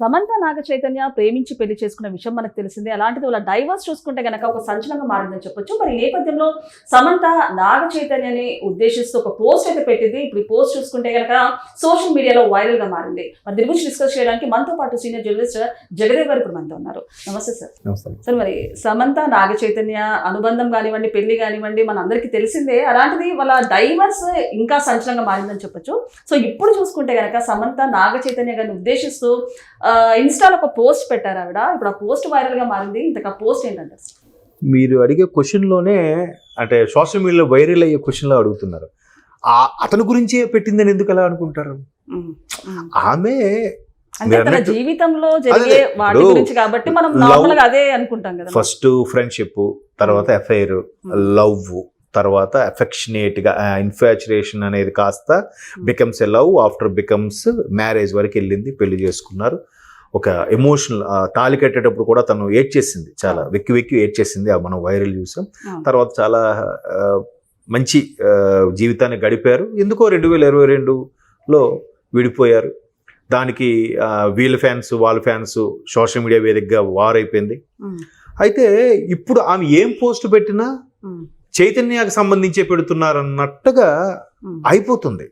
సమంత నాగ చైతన్య ప్రేమించి పెళ్ళి చేసుకున్న విషయం మనకు తెలిసిందే. అలాంటిది వాళ్ళ డైవర్స్ చూసుకుంటే గనక ఒక సంచలనంగా మారిందని చెప్పొచ్చు. మరి ఈ నేపథ్యంలో సమంత నాగ చైతన్యని ఉద్దేశిస్తూ ఒక పోస్ట్ అయితే పెట్టింది. ఇప్పుడు ఈ పోస్ట్ చూసుకుంటే గనక సోషల్ మీడియాలో వైరల్గా మారింది. మరి దీని గురించి డిస్కస్ చేయడానికి మనతో పాటు సీనియర్ జర్నలిస్ట్ జగదేవ్ గారు ఇప్పుడు మనతో ఉన్నారు. నమస్తే సార్. సార్ మరి సమంత నాగ చైతన్య అనుబంధం కానివ్వండి పెళ్ళి కానివ్వండి మన అందరికీ తెలిసిందే. అలాంటిది వాళ్ళ డైవర్స్ ఇంకా సంచలనంగా మారిందని చెప్పొచ్చు. సో ఇప్పుడు చూసుకుంటే గనక సమంత నాగ చైతన్య గారిని ఉద్దేశిస్తూ ఇన్స్టాలో ఒక పోస్ట్ పెట్టారు ఆవిడ. ఇప్పుడు ఆ పోస్ట్ వైరల్గా మారింది. ఇంతకు ఆ పోస్ట్ ఏంటంటే? మీరు అడిగే క్వశ్చన్లోనే అంటే సోషల్ మీడియాలో వైరల్ అయ్యే క్వశ్చన్లో అడుగుతున్నారు. ఆ అతని గురించే పెట్టిందని ఎందుకు అలా అనుకుంటారు. ఆమె జీవితంలో జరిగే వాటి గురించి కాబట్టి మనం love- నార్మల్గా అదే అనుకుంటాం కదా. ఫస్ట్ ఫ్రెండ్షిప్ తర్వాత ఎఫైర్ లవ్ తర్వాత అఫెక్షనేట్గా ఇన్ఫాచురేషన్ అనేది కాస్త becomes a love after becomes marriage వరకు వెళ్ళింది పెళ్ళి చేసుకున్నారు. ఒక ఎమోషనల్ తాళి కట్టేటప్పుడు కూడా తను ఏడ్ చేసింది చాలా వెక్కి వెక్కి ఏడ్ చేసింది అది మనం వైరల్ చూసాం. అవును. తర్వాత చాలా మంచి జీవితాన్ని గడిపారు. ఎందుకో రెండు వేల ఇరవై రెండులో విడిపోయారు. దానికి వీళ్ళ ఫ్యాన్స్ వాళ్ళ ఫ్యాన్స్ సోషల్ మీడియా వేదికగా వార్ అయిపోయింది ఉమ్, అయితే ఇప్పుడు ఆమె ఏం పోస్ట్ పెట్టినా ఉమ్, చైతన్యానికి సంబంధించే పెడుతున్నారు అన్నట్టుగా అయిపోతుంది.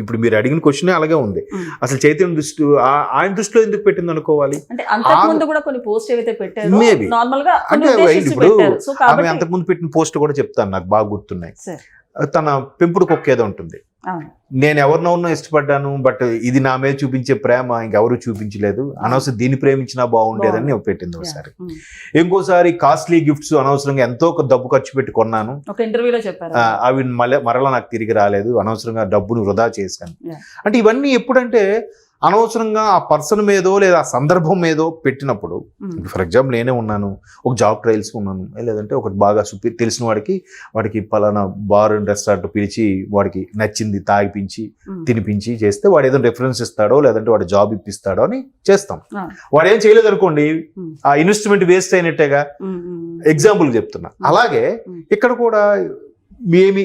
ఇప్పుడు మీరు అడిగిన క్వశ్చన్ అలాగే ఉంది. అసలు చైతన్య దృష్టి ఆయన దృష్టిలో ఎందుకు పెట్టింది అనుకోవాలి? అంటే ఇప్పుడు ఆమె అంతకుముందు పెట్టిన పోస్ట్ కూడా చెప్తాను నాకు బాగా గుర్తున్నాయి. తన పెంపుడు కుక్క ఏదో ఉంటుంది. నేను ఎవరినో ఇష్టపడ్డాను బట్ ఇది నా మీద చూపించే ప్రేమ ఇంకెవరు చూపించలేదు. అనవసరం దీన్ని ప్రేమించినా బాగుండేదని పెట్టింది ఒకసారి. ఉమ్. ఇంకోసారి కాస్ట్లీ గిఫ్ట్స్ అనవసరంగా ఎంతో ఒక డబ్బు ఖర్చు పెట్టి కొన్నాను. ఒక ఇంటర్వ్యూలో చెప్పారు. ఆ, అవి మళ్ళీ మరలా నాకు తిరిగి రాలేదు. అనవసరంగా డబ్బును వృధా చేశాను. అంటే ఇవన్నీ ఎప్పుడంటే అనవసరంగా ఆ పర్సన్ మీదో లేదా ఆ సందర్భం మీదో పెట్టినప్పుడు ఫర్ ఎగ్జాంపుల్ నేనే ఉన్నాను ఒక జాబ్ ట్రయల్స్ ఉన్నాను లేదంటే ఒక బాగా సుపి తెలిసిన వాడికి వాడికి పలానా బార్ అండ్ రెస్టారెంట్ పిలిచి వాడికి నచ్చింది తాగిపించి తినిపించి చేస్తే వాడు ఏదో రెఫరెన్స్ ఇస్తాడో లేదంటే వాడు జాబ్ ఇప్పిస్తాడో అని చేస్తాం. వాడు ఏం చేయలేదు అనుకోండి. ఆ ఇన్వెస్ట్మెంట్ వేస్ట్ అయినట్టేగా ఎగ్జాంపుల్ చెప్తున్నా అలాగే. ఇక్కడ కూడా మేమి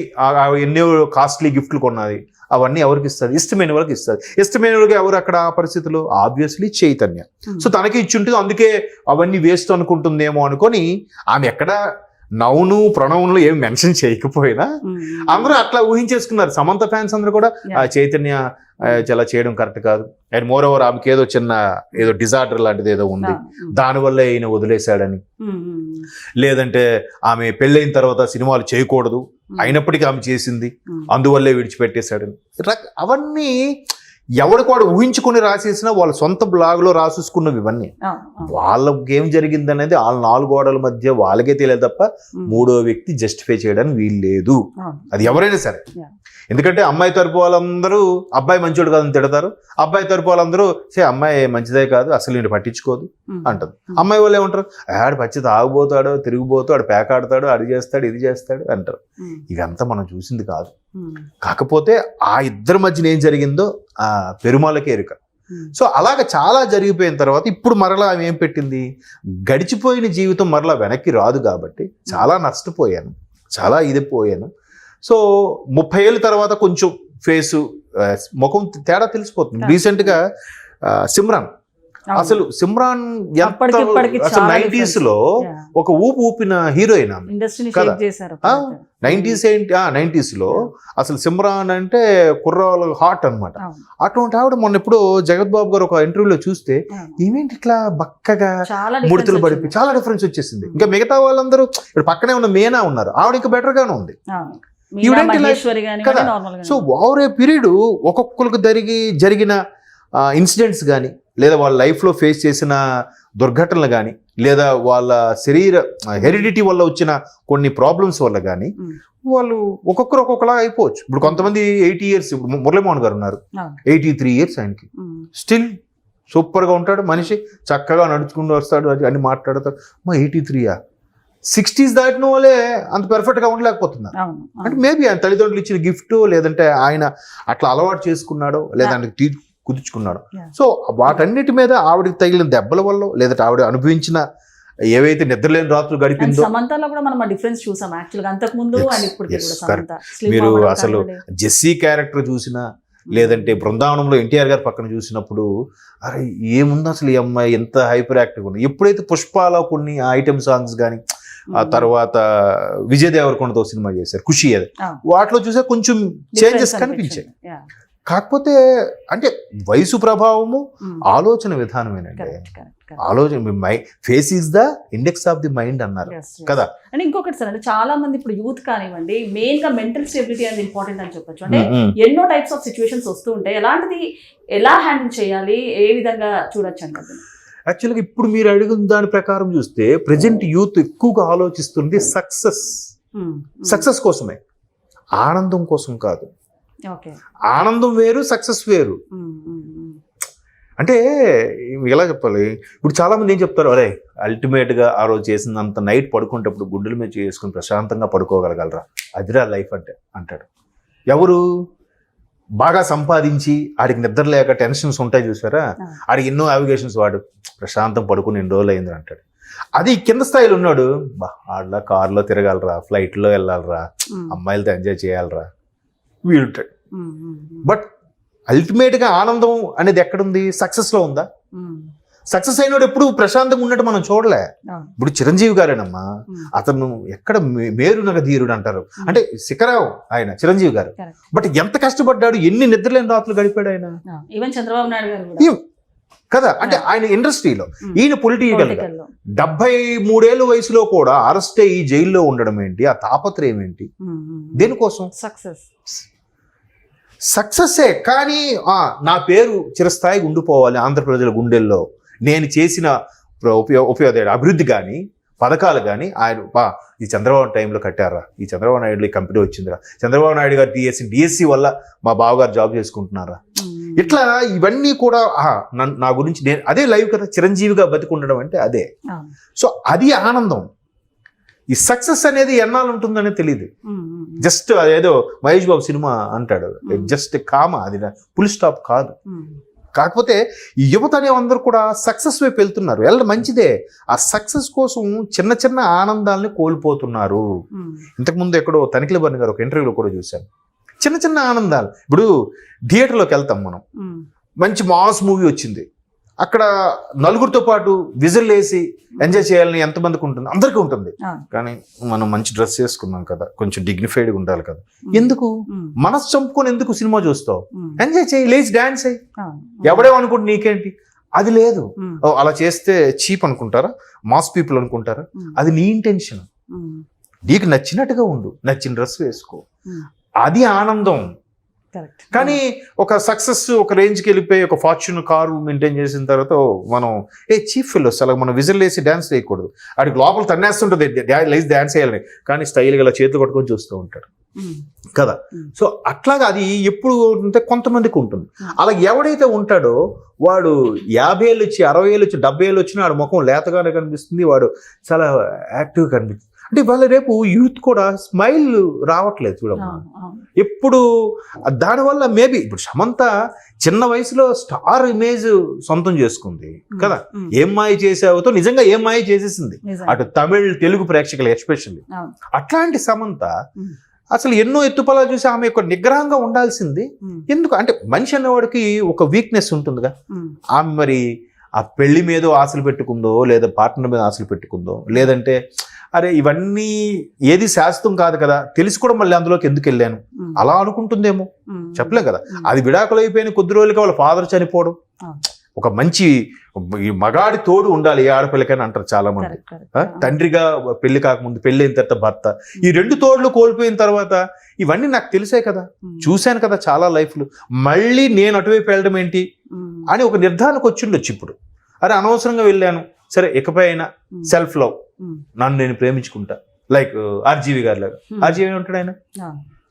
ఎన్నో కాస్ట్లీ గిఫ్ట్లు కొన్నది అవన్నీ ఎవరికి ఇస్తుంది ఇష్టమైన వాళ్ళకి ఇస్తుంది ఇష్టమైన వాళ్ళకి ఎవరు అక్కడ ఆ పరిస్థితిలో ఆబ్వియస్లీ చైతన్య ఉమ్. సో తనకి ఇచ్చి ఉంటుంది అందుకే అవన్నీ వేస్ట్ అనుకుంటుందేమో అనుకొని ఆమె ఎక్కడ నౌను ప్రణవునులు ఏమి మెన్షన్ చేయకపోయినా ఉమ్. అందరూ అట్లా ఊహించేసుకున్నారు సమంత ఫ్యాన్స్ అందరూ కూడా ఆ. చైతన్య చాలా చేయడం కరెక్ట్ కాదు అండ్ మోర్ ఓవర్ ఆమెకి ఏదో చిన్న ఏదో డిజార్డర్ లాంటిది ఏదో ఉంది. ఉమ్, దానివల్లే ఈయన వదిలేశాడని లేదంటే ఆమె పెళ్ళైన తర్వాత సినిమాలు చేయకూడదు. అయినప్పటికీ ఆమె చేసింది. అందువల్లే విడిచిపెట్టేశాడని అవన్నీ ఎవరికి వాడు ఊహించుకొని రాసేసినా వాళ్ళ సొంత బ్లాగ్లో రాసేసుకున్నవి ఇవన్నీ. వాళ్ళకి ఏం జరిగింది అనేది వాళ్ళ నాలుగు గోడల మధ్య వాళ్ళకే తెలియదు తప్ప మూడో వ్యక్తి జస్టిఫై చేయడానికి వీలు లేదు. అది ఎవరైనా సరే. ఎందుకంటే అమ్మాయి తరపు వాళ్ళందరూ అబ్బాయి మంచోడు కాదని తిడతారు. అబ్బాయి తరపు వాళ్ళందరూ సే అమ్మాయి మంచిదే కాదు అసలు నేను పట్టించుకోదు అంటది. అమ్మాయి వాళ్ళు ఏమంటారు ఆడు పచ్చి తాగుపోతాడు తిరిగిపోతాడు ఆడు పేకాడతాడు అది చేస్తాడు ఇది చేస్తాడు అంటారు. ఇదంతా మనం చూసింది కాదు. కాకపోతే ఆ ఇద్దరి మధ్యన ఏం జరిగిందో ఆ పెరుమాళ్ళకే ఎరుక. సో అలాగ చాలా జరిగిపోయిన తర్వాత ఇప్పుడు మరలా ఆమె ఏం పెట్టింది గడిచిపోయిన జీవితం మరలా వెనక్కి రాదు కాబట్టి చాలా నష్టపోయాను చాలా ఇది పోయాను సో ముప్పై ఏళ్ళ తర్వాత కొంచెం ఫేసు ముఖం తేడా తెలిసిపోతుంది. రీసెంట్గా సిమ్రాన్. అసలు సిమ్రాన్ ఎంత అప్పటికి ఇప్పటికి అసలు చాలా నైంటీస్ difference. లో. ఒక ఊపు ఊపిన హీరోయిన్ ఆమె ఇండస్ట్రీని కదా. షేక్ చేశారు ఆ, అప్పుడైతే. నైంటీస్ ఏంటి నైంటీస్లో అసలు సిమ్రాన్ అంటే కుర్రాలు హాట్ అన్నమాట అవును, అటువంటి ఆవిడ మొన్న ఎప్పుడు జగత్ బాబు గారు ఒక ఇంటర్వ్యూలో చూస్తే. ఈమెంటి ఇట్లా బక్కగా ముడతలు పడిపోయి. చాలా డిఫరెన్స్ వచ్చేసింది ఇంకా మిగతా వాళ్ళందరూ ఇప్పుడు పక్కనే ఉన్న మేనా ఉన్నారు ఆవిడ ఇంకా బెటర్ గానే ఉంది. సో ఓవర్ ఏ పీరియడ్ ఒక్కొక్కరికి జరిగి జరిగిన ఇన్సిడెంట్స్ కానీ లేదా వాళ్ళ లైఫ్లో ఫేస్ చేసిన దుర్ఘటనలు కానీ లేదా వాళ్ళ శరీర హెరిడిటీ వల్ల వచ్చిన కొన్ని ప్రాబ్లమ్స్ వల్ల కానీ. వాళ్ళు ఒక్కొక్కరు ఒక్కొక్కలా అయిపోవచ్చు. ఇప్పుడు కొంతమంది ఎయిటీ ఇయర్స్ ఇప్పుడు మురళీమోహన్ గారు ఉన్నారు. ఎయిటీ త్రీ ఇయర్స్ ఆయనకి. స్టిల్ సూపర్గా ఉంటాడు మనిషి చక్కగా నడుచుకుంటూ వస్తాడు అది అన్ని మాట్లాడతాడు. మా ఎయిటీ త్రీయా సిక్స్టీస్ దాటిన వాళ్ళే అంత పెర్ఫెక్ట్గా ఉండలేకపోతున్నారు. అంటే. మేబీ ఆయన తల్లిదండ్రులు ఇచ్చిన గిఫ్ట్ లేదంటే ఆయన అట్లా అలవాటు చేసుకున్నాడో లేదా ఆయనకి తీ కుదుర్చుకున్నాడు. సో వాటన్నిటి మీద ఆవిడకి తగిలిన దెబ్బల వల్ల లేదంటే ఆవిడ అనుభవించిన ఏవైతే నిద్రలేని రాత్రులు అండ్ గడిపిందో సమంతలో కూడా మనం డిఫరెన్స్ చూసాం అండ్ మీరు అసలు. జెస్సీ క్యారెక్టర్ చూసినా లేదంటే బృందావనంలో ఎన్టీఆర్ గారి పక్కన చూసినప్పుడు అరే ఏముంది అసలు ఈ అమ్మాయి? ఎంత హైపర్ యాక్టివ్ ఉంది ఎప్పుడైతే పుష్పాలో కొన్ని ఐటమ్ సాంగ్స్ కానీ ఆ తర్వాత విజయ్ దేవరకొండతో సినిమా చేశారు ఖుషి అది. వాటిలో చూసే కొంచెం చేంజెస్ కనిపించాయి. కాకపోతే అంటే వయసు ప్రభావము Mm. ఆలోచన విధానమేనండి. ఆలోచన my face is the index of the mind అన్నారు. కదా? అంటే ఇంకొకటి సార్ అంటే చాలా మంది ఇప్పుడు యూత్ కానివ్వండి మెయిన్గా మెంటల్ స్టెబిలిటీ అనేది ఇంపార్టెంట్ అని చెప్పొచ్చు. అంటే Mm, mm. ఎన్నో టైప్స్ ఆఫ్ సిచ్యువేషన్స్ వస్తూ ఉంటాయి. ఎలాంటిది ఎలా హ్యాండిల్ చేయాలి ఏ విధంగా చూడొచ్చు అండి యాక్చువల్గా ఇప్పుడు మీరు అడిగిన దాని ప్రకారం చూస్తే ప్రజెంట్ యూత్ ఎక్కువగా ఆలోచిస్తుంది సక్సెస్. సక్సెస్ కోసమే. ఆనందం కోసం కాదు. ఆనందం వేరు సక్సెస్ వేరు. అంటే ఎలా చెప్పాలి? ఇప్పుడు చాలా మంది ఏం చెప్తారు అరే అల్టిమేట్గా ఆ రోజు చేసినంత నైట్ పడుకుంటప్పుడు గుడ్డల మీద చేసుకుని ప్రశాంతంగా పడుకోగలగలరా? అదిరా లైఫ్ అంటే అంటాడు. ఎవరు? బాగా సంపాదించి ఆడికి నిద్ర లేక టెన్షన్స్ ఉంటాయి చూసారా. ఆడికి ఎన్నో అవిగేషన్స్ వాడు ప్రశాంతం పడుకుని ఎన్ని రోజులు అయింది అంటాడు. అది కింద స్థాయిలో ఉన్నాడు. బా ఆడలా కార్లో తిరగాలరా ఫ్లైట్లో వెళ్ళాలరా అమ్మాయిలతో ఎంజాయ్ చేయాలరా వీలుంటాడు బట్ అల్టిమేట్గా ఆనందం అనేది ఎక్కడుంది? సక్సెస్లో ఉందా? సక్సెస్ అయినోడు ఎప్పుడు ప్రశాంతంగా ఉన్నట్టు మనం చూడలే. ఇప్పుడు చిరంజీవి గారేనమ్మా అతను ఎక్కడ మేరునగ ధీరుడు అంటారు. అంటే శిఖరావు ఆయన చిరంజీవి గారు. బట్ ఎంత కష్టపడ్డాడు ఎన్ని నిద్రలేని రాత్రులు గడిపాడు ఆయన? చంద్రబాబు నాయుడు గారు కదా? అంటే ఆయన ఇండస్ట్రీలో. ఈయన పొలిటికల్లో. డెబ్బై మూడేళ్ళ వయసులో కూడా అరెస్ట్ అయ్యి జైల్లో ఉండడం ఏంటి? ఆ తాపత్రయం ఏంటి. దేనికోసం? సక్సెస్ సక్సెస్సే కానీ నా పేరు చిరస్థాయిగా ఉండిపోవాలి ఆంధ్ర ప్రజల గుండెల్లో. నేను చేసిన ప్ర- ఉపయో ఉపయోగ అభివృద్ధి కానీ పథకాలు కానీ ఆయన బా ఈ చంద్రబాబు టైంలో కట్టారా? ఈ చంద్రబాబు నాయుడు ఈ కంపెనీ వచ్చిందిరా. చంద్రబాబు నాయుడు గారు డిఎస్సి డిఎస్సి వల్ల మా బావగారు జాబ్ చేసుకుంటున్నారా? ఇట్లా ఇవన్నీ కూడా నా గురించి నేను అదే లైవ్ కదా చిరంజీవిగా బతికుండడం అంటే అదే. సో అది ఆనందం. ఈ సక్సెస్ అనేది ఎన్నాళ్ళు ఉంటుందనే తెలియదు జస్ట్ ఏదో మహేష్ బాబు సినిమా అంటాడు. జస్ట్ కామ అది ఫుల్ స్టాప్ కాదు. కాకపోతే ఈ యువత అనే అందరూ కూడా సక్సెస్ వైపు వెళ్తున్నారు. వెళ్ళడం మంచిదే. ఆ సక్సెస్ కోసం చిన్న చిన్న ఆనందాలని కోల్పోతున్నారు. ఇంతకుముందు ఎక్కడో తనిఖీల బర్ని గారు ఒక ఇంటర్వ్యూలో కూడా చూశాను. చిన్న చిన్న ఆనందాలు. ఇప్పుడు థియేటర్లోకి వెళ్తాం మనం. మంచి మాస్ మూవీ వచ్చింది. అక్కడ నలుగురితో పాటు విజిల్ వేసి ఎంజాయ్ చేయాలని ఎంతమందికి ఉంటుంది? అందరికీ ఉంటుంది. కానీ మనం మంచి డ్రెస్ వేసుకున్నాం కదా కొంచెం డిగ్నిఫైడ్గా ఉండాలి కదా. ఎందుకు? మనసు చంపుకొని ఎందుకు సినిమా చూస్తావు? ఎంజాయ్ చేయి లేచి డాన్స్ అయ్యి ఎవడే అనుకుంటు నీకేంటి? అది లేదు. అలా చేస్తే చీప్ అనుకుంటారా? మాస్ పీపుల్ అనుకుంటారా? అది నీ ఇంటెన్షన్ నీకు నచ్చినట్టుగా ఉండు. నచ్చిన డ్రెస్ వేసుకో. అది ఆనందం. కానీ ఒక సక్సెస్ ఒక రేంజ్కి వెళ్ళిపోయి ఒక ఫార్చ్యూన్ కారు మెయింటైన్ చేసిన తర్వాత మనం ఏ చీఫ్ ఫిల్లోస్ అలా మనం విజిల్ వేసి డ్యాన్స్ చేయకూడదు. ఆడికి లోపల తన్నేస్తుంటుంది లేచి డ్యాన్స్ చేయాలని. కానీ స్టైల్గా ఇలా చేతులు పట్టుకొని చూస్తూ ఉంటాడు కదా. సో అట్లాగా అది ఎప్పుడు ఉంటే కొంతమందికి ఉంటుంది. అలా ఎవడైతే ఉంటాడో వాడు యాభై ఏళ్ళు వచ్చి అరవై ఏళ్ళు వచ్చి డెబ్బై ఏళ్ళు వచ్చినా వాడు ముఖం లేతగానే కనిపిస్తుంది వాడు చాలా యాక్టివ్గా కనిపిస్తుంది. అంటే వాళ్ళ రేపు యూత్ కూడా స్మైల్ రావట్లేదు చూడమ్మా. ఎప్పుడు దానివల్ల మేబీ ఇప్పుడు సమంత చిన్న వయసులో స్టార్ ఇమేజ్ సొంతం చేసుకుంది కదా? ఏం మాయ చేసావుతో నిజంగా ఏం మాయ చేసేసింది? అటు తమిళ్ తెలుగు ప్రేక్షకులు ఎస్పెషల్లీ. అట్లాంటి సమంత. అసలు ఎన్నో ఎత్తుపలా చూసి ఆమె యొక్క నిగ్రహంగా ఉండాల్సింది ఎందుకు? అంటే మనిషి అనేవాడికి ఒక వీక్నెస్ ఉంటుందిగా. ఆమె మరి ఆ పెళ్ళి మీద ఆశలు పెట్టుకుందో లేదా పార్ట్నర్ మీద ఆశలు పెట్టుకుందో లేదంటే అరే ఇవన్నీ ఏది శాశ్వతం కాదు కదా తెలిసి కూడా మళ్ళీ అందులోకి ఎందుకు వెళ్ళాను? అలా అనుకుంటుందేమో? చెప్పలేం కదా. అది విడాకులు అయిపోయిన కొద్ది రోజులకి వాళ్ళ ఫాదర్ చనిపోవడం. ఒక మంచి ఈ మగాడి తోడు ఉండాలి ఏ ఆడపిల్లకైనా అంటారు చాలా మంది తండ్రిగా పెళ్ళి కాకముందు పెళ్ళి అయిన తర్వాత భర్త. ఈ రెండు తోడులు కోల్పోయిన తర్వాత ఇవన్నీ నాకు తెలిసే కదా. చూశాను కదా చాలా లైఫ్లు. మళ్ళీ నేను అటువైపు వెళ్ళడం ఏంటి? అని ఒక నిర్ధారణకు వచ్చిండొచ్చు ఇప్పుడు. అరే అనవసరంగా వెళ్ళాను. సరే ఇకపై అయినా సెల్ఫ్ లవ్ నన్ను నేను ప్రేమించుకుంటా. లైక్ ఆర్జీవి గారి లాగా. ఆర్జీవి ఉంటాడు ఆయన?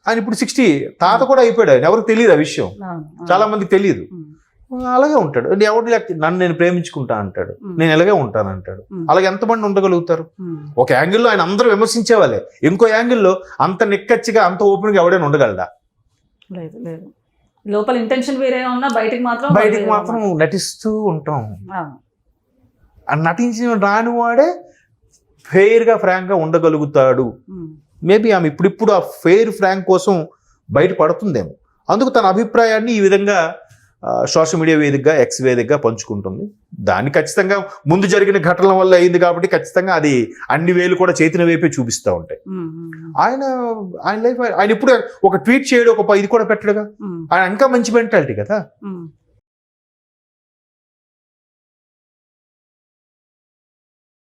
ఆయన ఇప్పుడు సిక్స్టీ తాత కూడా అయిపోయాడు ఆయన. ఎవరికి తెలియదు ఆ విషయం. చాలా మందికి తెలియదు. అలాగే ఉంటాడు. ఎవరు లేక నన్ను నేను ప్రేమించుకుంటా అంటాడు. నేను ఎలాగే ఉంటాను అంటాడు. అలాగే ఎంతమంది ఉండగలుగుతారు? ఒక యాంగిల్లో ఆయన అందరూ విమర్శించే వాళ్ళే ఇంకో యాంగిల్లో అంత నిక్కచ్చిగా అంత ఓపెన్గా ఎవడైనా ఉండగలడా? లేదు లేదు. లోపల ఇంటెన్షన్ వేరే ఉన్నా బయటికి మాత్రం బయటికి మాత్రం నటిస్తూ ఉంటాం. నటించిన రాని వాడే ఫెయిర్గా ఫ్రాంక్గా ఉండగలుగుతాడు. మేబీ ఆమె ఇప్పుడిప్పుడు ఆ ఫెయిర్ ఫ్రాంక్ కోసం బయట పడుతుందేమో. అందుకు తన అభిప్రాయాన్ని ఈ విధంగా సోషల్ మీడియా వేదికగా ఎక్స్ వేదికగా పంచుకుంటుంది. దాన్ని ఖచ్చితంగా ముందు జరిగిన ఘటనల వల్ల అయింది కాబట్టి ఖచ్చితంగా అది అన్ని వేలు కూడా చేతిన వైపే చూపిస్తూ ఉంటాయి. ఆయన ఆయన లైఫ్ ఆయన ఇప్పుడు ఒక ట్వీట్ చేయడం ఒక ప- ఇది కూడా పెట్టడుగా. ఆయన ఇంకా మంచి మెంటాలిటీ కదా.